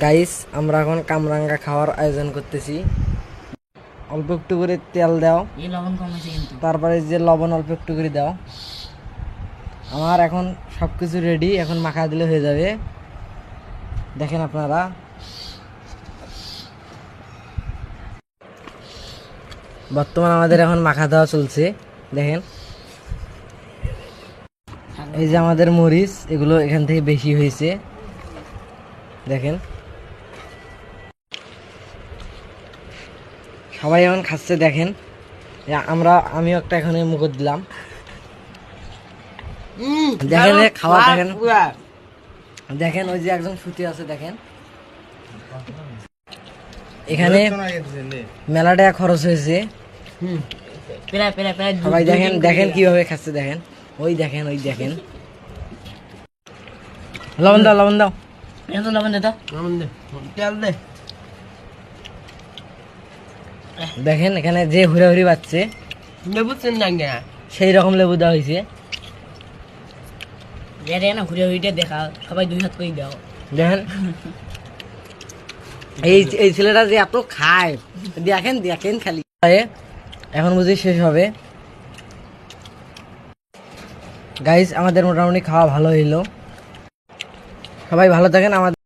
Guys আমরা এখন কামরাঙ্গা খাওয়ার আয়োজন করতেছি। অল্প একটু করে তেল দাও। লবণ কম কিন্তু। তারপরে যে লবণ অল্প একটু করে দাও। আমার এখন সব কিছু রেডি এখন মাখা দিলে হয়ে যাবে। দেখেন আপনারা। বর্তমান আমাদের এখন মাখা দেওয়া চলছে। দেখেন। এই যে আমাদের মরিচ এগুলো এখান থেকে বেশি হয়েছে। দেখেন। সবাই এখন খাচ্ছে দেখেন। আমরা আমিও একটা এখানে মুখ দিলাম। দেখেন খাওয়া দেখেন। দেখেন ওই যে একজন শুতে আছে দেখেন। এখানে মেলা টাকা খরচ হয়েছে। দু- সবাই দেখেন দেখেন কীভাবে খাচ্ছে দেখেন। ওই দেখেন ওই দেখেন। লবণ দাও লবণ দাও। এটা তো। লবণ দে। তো দেখেন এখানে যে হুড়া হুড়ি পাচ্ছে সেই রকম লেবু দেওয়া হয়েছে। না ঘুরে দেখা সবাই দুই হাত করে দাও। দেখেন। এই এই ছেলেটা যে এত খায় দেখেন দেখেন খালি। এখন বুঝি শেষ হবে। গাইস আমাদের মোটামুটি খাওয়া ভালো হইল। সবাই ভালো থাকেন আমাদের